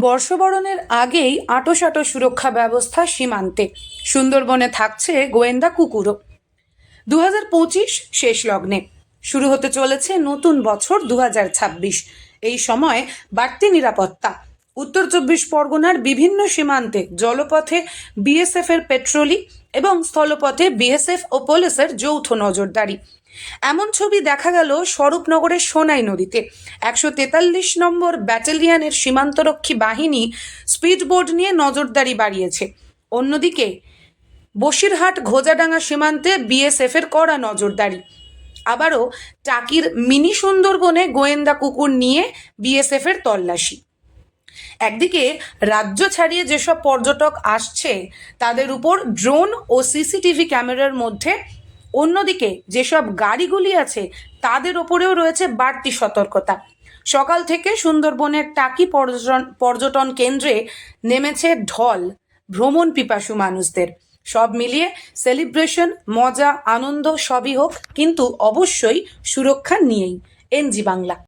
বর্ষবরণের আগেই আঁটোসাঁটো সুরক্ষা ব্যবস্থা সীমান্তে। সুন্দরবনে থাকছে গোয়েন্দা কুকুরও। দু পঁচিশ শেষ লগ্নে। শুরু হতে চলেছে নতুন বছর দু হাজার ছাব্বিশ। এই সময় বাড়তি নিরাপত্তা। উত্তর চব্বিশ পরগনার বিভিন্ন সীমান্তে জলপথে বিএসএফ এর পেট্রোলি এবং স্থলপথে বিএসএফ ও পুলিশের যৌথ নজরদারি। এমন ছবি দেখা গেল স্বরূপনগরের সোনাই নদীতে। একশো তেতাল্লিশ নম্বর ব্যাটালিয়নের সীমান্তরক্ষী বাহিনী স্পিডবোট নিয়ে নজরদারি বাড়িয়েছে। অন্যদিকে বসিরহাট ঘোজাডাঙ্গা সীমান্তে বিএসএফ এর কড়া নজরদারি। আবারও টাকির মিনি সুন্দরবনে গোয়েন্দা কুকুর নিয়ে বিএসএফ এর তল্লাশি। একদিকে রাজ্য ছাড়িয়ে যেসব পর্যটক আসছে, তাদের উপর ড্রোন ও সিসিটিভি ক্যামেরার মধ্যে। অন্যদিকে যেসব গাড়িগুলি আছে, তাদের ওপরেও রয়েছে বাড়তি সতর্কতা। সকাল থেকে সুন্দরবনের টাকি পর্যটন পর্যটন কেন্দ্রে নেমেছে ঢল, ভ্রমণ পিপাসু মানুষদের। সব মিলিয়ে সেলিব্রেশন, মজা, আনন্দ সবই হোক, কিন্তু অবশ্যই সুরক্ষা নিয়েই। এনজি বাংলা।